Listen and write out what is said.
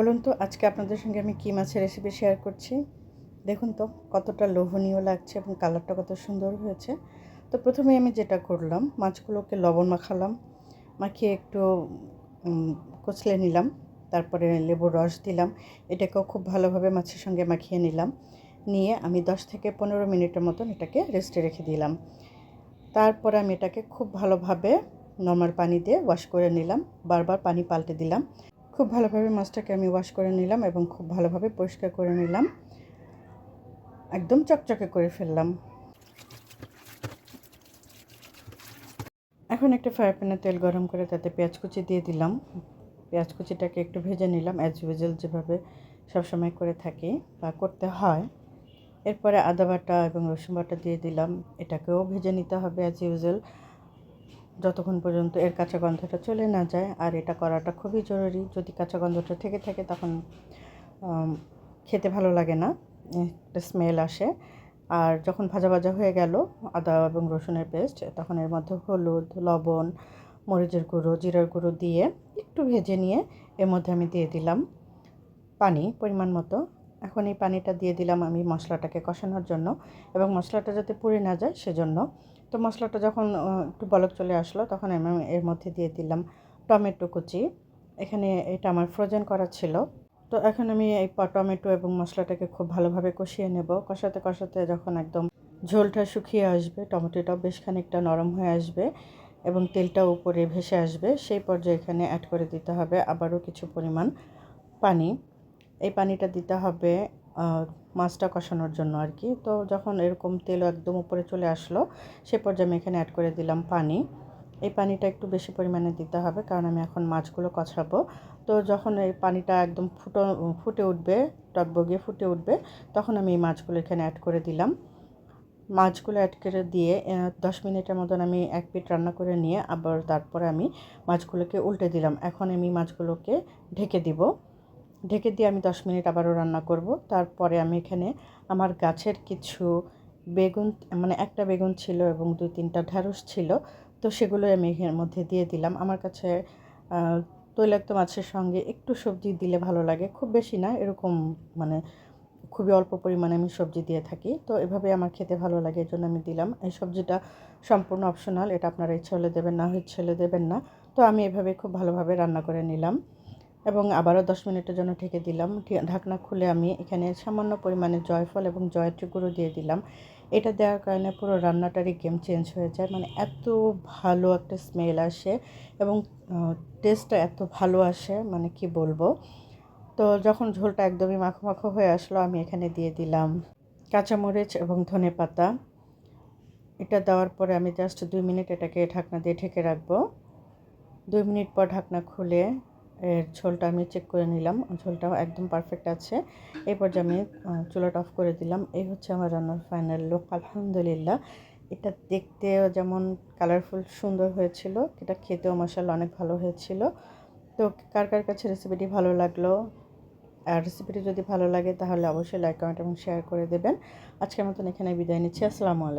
বলুন তো, আজকে আপনাদের সঙ্গে আমি কী মাছের রেসিপি শেয়ার করছি? দেখুন তো, কতটা লোভনীয় লাগছে এবং কালারটা কত সুন্দর হয়েছে। তো প্রথমে আমি যেটা করলাম, মাছগুলোকে লবণ মাখালাম, মাখিয়ে একটু কচলে নিলাম, তারপরে লেবুর রস দিলাম, এটাকেও খুব ভালোভাবে মাছের সঙ্গে মাখিয়ে নিলাম, নিয়ে আমি দশ থেকে পনেরো মিনিটের মতন এটাকে রেস্টে রেখে দিলাম। তারপরে আমি এটাকে খুব ভালোভাবে নর্মাল পানি দিয়ে ওয়াশ করে নিলাম, বারবার পানি পাল্টে দিলাম। খুব ভালোভাবে মাছটাকে আমি ওয়াশ করে নিলাম এবং খুব ভালোভাবে পরিষ্কার করে নিলাম। একদম চকচকে করে ফেললাম। এখন একটা ফ্রাই প্যানে তেল গরম করে তাতে পেঁয়াজ কুচি দিয়ে দিলাম। পেঁয়াজ কুচিটাকে একটু ভেজে নিলাম অ্যাজ ইউজুয়াল যেভাবে সবসময় করে থাকি বা করতে হয়। এরপরে আদা বাটা এবং রসুন বাটা দিয়ে দিলাম। এটাকেও ভেজে নিতে হবে অ্যাজ ইউজুয়াল যতক্ষণ পর্যন্ত এর কাঁচা গন্ধটা চলে না যায়, আর এটা করাটা খুবই জরুরি। যদি কাঁচা গন্ধটা থেকে থাকে, তখন খেতে ভালো লাগে না, একটা স্মেল আসে। আর যখন ভাজা ভাজা হয়ে গেল, আদা এবং রসুনের পেস্ট তখন এর মধ্যে হলুদ, লবণ, মরিচের গুঁড়ো, জিরার গুঁড়ো দিয়ে একটু ভেজে নিয়ে এর মধ্যে আমি দিয়ে দিলাম পানি পরিমাণ মতো। এখন এই পানিটা দিয়ে দিলাম আমি মশলাটাকে কষানোর জন্য এবং মশলাটা যাতে পুড়ে না যায় সেজন্য। তো মশলাটা যখন একটু বলক চলে আসলো তখন আমি এর মধ্যে দিয়ে দিলাম টমেটো কুচি। এখানে এটা আমার ফ্রোজেন করা ছিল। তো এখন আমি এই টমেটো এবং মশলাটাকে খুব ভালোভাবে কষিয়ে নেব। কষাতে কষাতে যখন একদম ঝোলটা শুকিয়ে আসবে, টমেটোটাও বেশ খানিকটা নরম হয়ে আসবে এবং তেলটাও উপরে ভেসে আসবে, সেই পর্যায়ে এখানে অ্যাড করে দিতে হবে আবারও কিছু পরিমাণ পানি। এই পানিটা দিতে হবে মাছটা কষানোর জন্য আর কি। তো যখন এরকম তেল একদম উপরে চলে আসলো, সে পর্যায়ে আমি এখানে অ্যাড করে দিলাম পানি। এই পানিটা একটু বেশি পরিমাণে দিতে হবে কারণ আমি এখন মাছগুলো কষাবো। তো যখন এই পানিটা একদম ফুটো, ফুটে উঠবে টকবগিয়ে ফুটে উঠবে, তখন আমি এই মাছগুলো এখানে অ্যাড করে দিলাম। মাছগুলো অ্যাড করে দিয়ে দশ মিনিটের মতন আমি এক পিট রান্না করে নিয়ে আবার তারপরে আমি মাছগুলোকে উল্টে দিলাম। এখন আমি মাছগুলোকে ঢেকে দিব। ঢেকে দিয়ে আমি দশ মিনিট আবারও রান্না করব। তারপরে আমি এখানে আমার গাছের কিছু বেগুন মানে একটা বেগুন ছিল এবং দুই তিনটা ঢ্যাঁড়স ছিল, তো সেগুলো আমি এর মধ্যে দিয়ে দিলাম। আমার কাছে তৈলাক্ত মাছের সঙ্গে একটু সবজি দিলে ভালো লাগে। খুব বেশি না, এরকম মানে খুবই অল্প পরিমাণে আমি সবজি দিয়ে থাকি। তো এভাবে আমার খেতে ভালো লাগে জন্য আমি দিলাম। এই সবজিটা সম্পূর্ণ অপশনাল এটা আপনারা ইচ্ছে হলে দেবেন, না ইচ্ছে হলে দেবেন না। তো আমি এভাবে খুব ভালোভাবে রান্না করে নিলাম। এবং আবারও দশ মিনিটের জন্য ঢেকে দিলাম। ঢাকনা খুলে আমি এখানে সামান্য পরিমাণে জয়ফল এবং জয়ত্রী গুঁড়ো দিয়ে দিলাম। এটা দেওয়ার কারণে পুরো রান্নাটারই গেম চেঞ্জ হয়ে যায়। মানে এত ভালো একটা স্মেল আসে এবং টেস্টটা এত ভালো আসে মানে কি বলব? তো যখন ঝোলটা একদমই মাখো মাখো হয়ে আসলো, আমি এখানে দিয়ে দিলাম কাঁচামরিচ এবং ধনে পাতা। এটা দেওয়ার পরে আমি জাস্ট দুই মিনিট এটাকে ঢাকনা দিয়ে ঢেকে রাখব। দুই মিনিট পর ঢাকনা খুলে এর ঝোলটা আমি চেক করে নিলাম। ঝোলটাও একদম পারফেক্ট আছে। এই পর্যায়ে আমি চুলাটা অফ করে দিলাম, এই হচ্ছে আমার রান্নার ফাইনাল লুক আলহামদুলিল্লাহ। এটা দেখতেও যেমন কালারফুল সুন্দর হয়েছিল। এটা খেতেও মশালা অনেক ভালো হয়েছিল। তো কার কার কাছে রেসিপিটি ভালো লাগল? আর রেসিপিটি যদি ভালো লাগে, তাহলে অবশ্যই লাইক কমেন্ট এবং শেয়ার করে দেবেন। আজকের মতন এখানে বিদায় নিচ্ছি। আসসালামু আলাইকুম।